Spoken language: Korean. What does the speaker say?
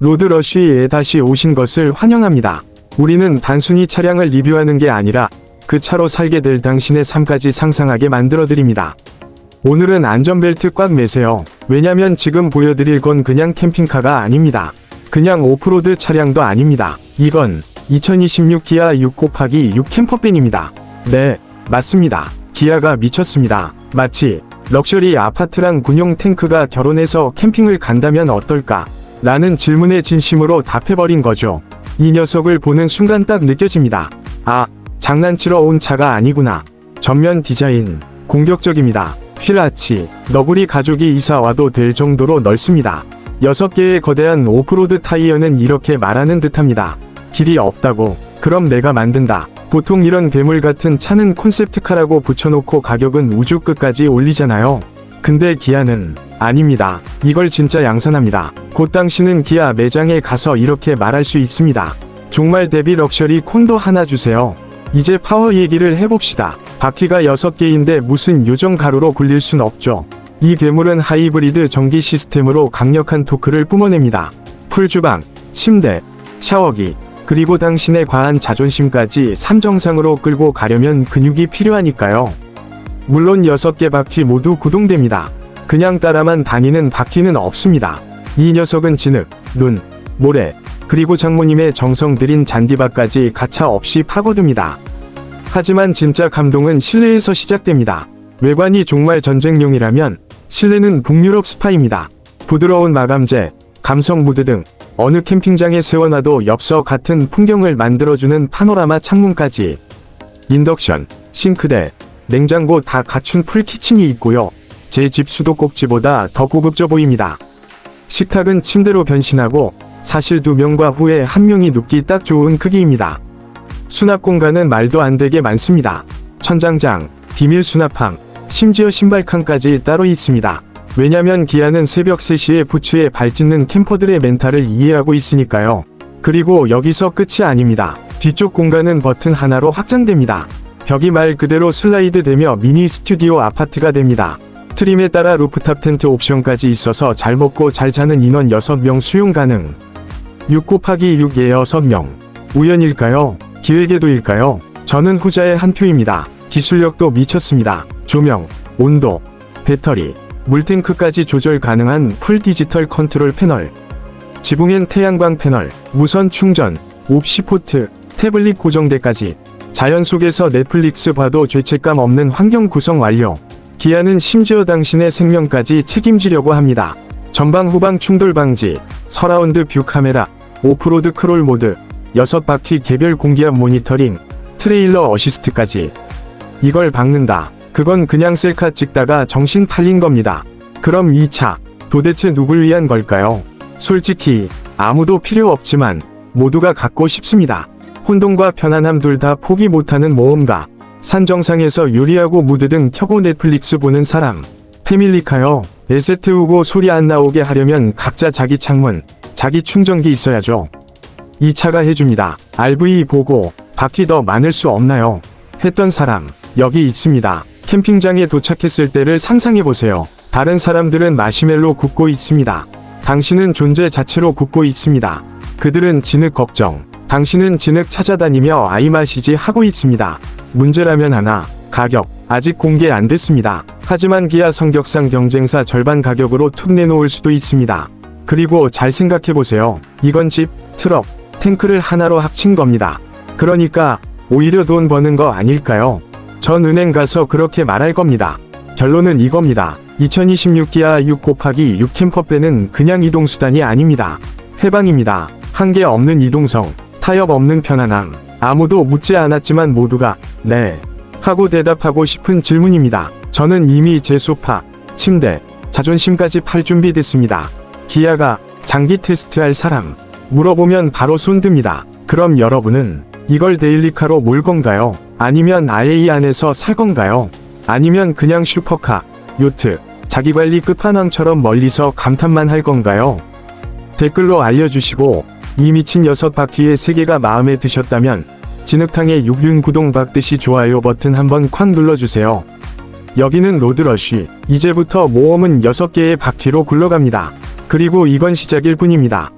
로드러쉬에 다시 오신 것을 환영합니다. 우리는 단순히 차량을 리뷰하는 게 아니라 그 차로 살게 될 당신의 삶까지 상상하게 만들어드립니다. 오늘은 안전벨트 꽉 매세요. 왜냐면 지금 보여드릴 건 그냥 캠핑카가 아닙니다. 그냥 오프로드 차량도 아닙니다. 이건 2026 기아 6 곱하기 6 캠퍼밴입니다. 네, 맞습니다. 기아가 미쳤습니다. 마치 럭셔리 아파트랑 군용 탱크가 결혼해서 캠핑을 간다면 어떨까? 라는 질문에 진심으로 답해버린 거죠. 이 녀석을 보는 순간 딱 느껴집니다. 아, 장난치러 온 차가 아니구나. 전면 디자인, 공격적입니다. 휠아치, 너구리 가족이 이사 와도 될 정도로 넓습니다. 6개의 거대한 오프로드 타이어는 이렇게 말하는 듯합니다. 길이 없다고. 그럼 내가 만든다. 보통 이런 괴물 같은 차는 콘셉트카라고 붙여놓고 가격은 우주 끝까지 올리잖아요. 근데 기아는 아닙니다. 이걸 진짜 양산합니다. 곧 당신은 기아 매장에 가서 이렇게 말할 수 있습니다. 종말 대비 럭셔리 콘도 하나 주세요. 이제 파워 얘기를 해봅시다. 바퀴가 6개인데 무슨 요정 가루로 굴릴 순 없죠. 이 괴물은 하이브리드 전기 시스템으로 강력한 토크를 뿜어냅니다. 풀주방, 침대, 샤워기, 그리고 당신의 과한 자존심까지 산정상으로 끌고 가려면 근육이 필요하니까요. 물론 6개 바퀴 모두 구동됩니다. 그냥 따라만 다니는 바퀴는 없습니다. 이 녀석은 진흙, 눈, 모래, 그리고 장모님의 정성 들인 잔디밭까지 가차 없이 파고듭니다. 하지만 진짜 감동은 실내에서 시작됩니다. 외관이 정말 전쟁용이라면 실내는 북유럽 스파입니다. 부드러운 마감재, 감성 무드 등 어느 캠핑장에 세워놔도 엽서 같은 풍경을 만들어주는 파노라마 창문까지 인덕션, 싱크대, 냉장고 다 갖춘 풀키친이 있고요. 제 집 수도꼭지보다 더 고급져 보입니다. 식탁은 침대로 변신하고 사실 두 명과 후에 한 명이 눕기 딱 좋은 크기입니다. 수납 공간은 말도 안 되게 많습니다. 천장장, 비밀 수납함, 심지어 신발칸까지 따로 있습니다. 왜냐면 기아는 새벽 3시에 부츠에 발짓는 캠퍼들의 멘탈을 이해하고 있으니까요. 그리고 여기서 끝이 아닙니다. 뒤쪽 공간은 버튼 하나로 확장됩니다. 벽이 말 그대로 슬라이드 되며 미니 스튜디오 아파트가 됩니다. 트림에 따라 루프탑 텐트 옵션까지 있어서 잘 먹고 잘 자는 인원 6명 수용 가능. 6 곱하기 6에 6명. 우연일까요? 기획에도일까요? 저는 후자의 한 표입니다. 기술력도 미쳤습니다. 조명, 온도, 배터리, 물탱크까지 조절 가능한 풀 디지털 컨트롤 패널. 지붕엔 태양광 패널, 무선 충전, 옵시 포트, 태블릿 고정대까지. 자연 속에서 넷플릭스 봐도 죄책감 없는 환경 구성 완료. 기아는 심지어 당신의 생명까지 책임지려고 합니다. 전방 후방 충돌 방지, 서라운드 뷰 카메라, 오프로드 크롤 모드, 6바퀴 개별 공기압 모니터링, 트레일러 어시스트까지. 이걸 박는다. 그건 그냥 셀카 찍다가 정신 팔린 겁니다. 그럼 이 차, 도대체 누굴 위한 걸까요? 솔직히, 아무도 필요 없지만, 모두가 갖고 싶습니다. 혼돈과 편안함 둘 다 포기 못하는 모험가. 산 정상에서 요리하고 무드 등 켜고 넷플릭스 보는 사람. 패밀리카요. 에세 태우고 소리 안 나오게 하려면 각자 자기 창문, 자기 충전기 있어야죠. 이 차가 해줍니다. RV 보고 바퀴 더 많을 수 없나요? 했던 사람 여기 있습니다. 캠핑장에 도착했을 때를 상상해 보세요. 다른 사람들은 마시멜로 굽고 있습니다. 당신은 존재 자체로 굽고 있습니다. 그들은 진흙 걱정, 당신은 진흙 찾아다니며 아이 마시지 하고 있습니다. 문제라면 하나, 가격 아직 공개 안 됐습니다. 하지만 기아 성격상 경쟁사 절반 가격으로 툭 내놓을 수도 있습니다. 그리고 잘 생각해 보세요. 이건 집, 트럭, 탱크를 하나로 합친 겁니다. 그러니까 오히려 돈 버는 거 아닐까요? 전 은행 가서 그렇게 말할 겁니다. 결론은 이겁니다. 2026 기아 6 곱하기 6 캠퍼밴은 그냥 이동수단이 아닙니다. 해방입니다. 한계 없는 이동성, 타협 없는 편안함. 아무도 묻지 않았지만 모두가 네 하고 대답하고 싶은 질문입니다. 저는 이미 제 소파, 침대, 자존심까지 팔 준비됐습니다. 기아가 장기 테스트할 사람 물어보면 바로 손듭니다. 그럼 여러분은 이걸 데일리카로 몰 건가요? 아니면 아예 이 안에서 살 건가요? 아니면 그냥 슈퍼카, 요트, 자기관리 끝판왕처럼 멀리서 감탄만 할 건가요? 댓글로 알려주시고 이 미친 여섯 바퀴의 세계가 마음에 드셨다면 진흙탕에 육륜 구동 박듯이 좋아요 버튼 한번 콱 눌러주세요. 여기는 로드러쉬. 이제부터 모험은 6개의 바퀴로 굴러갑니다. 그리고 이건 시작일 뿐입니다.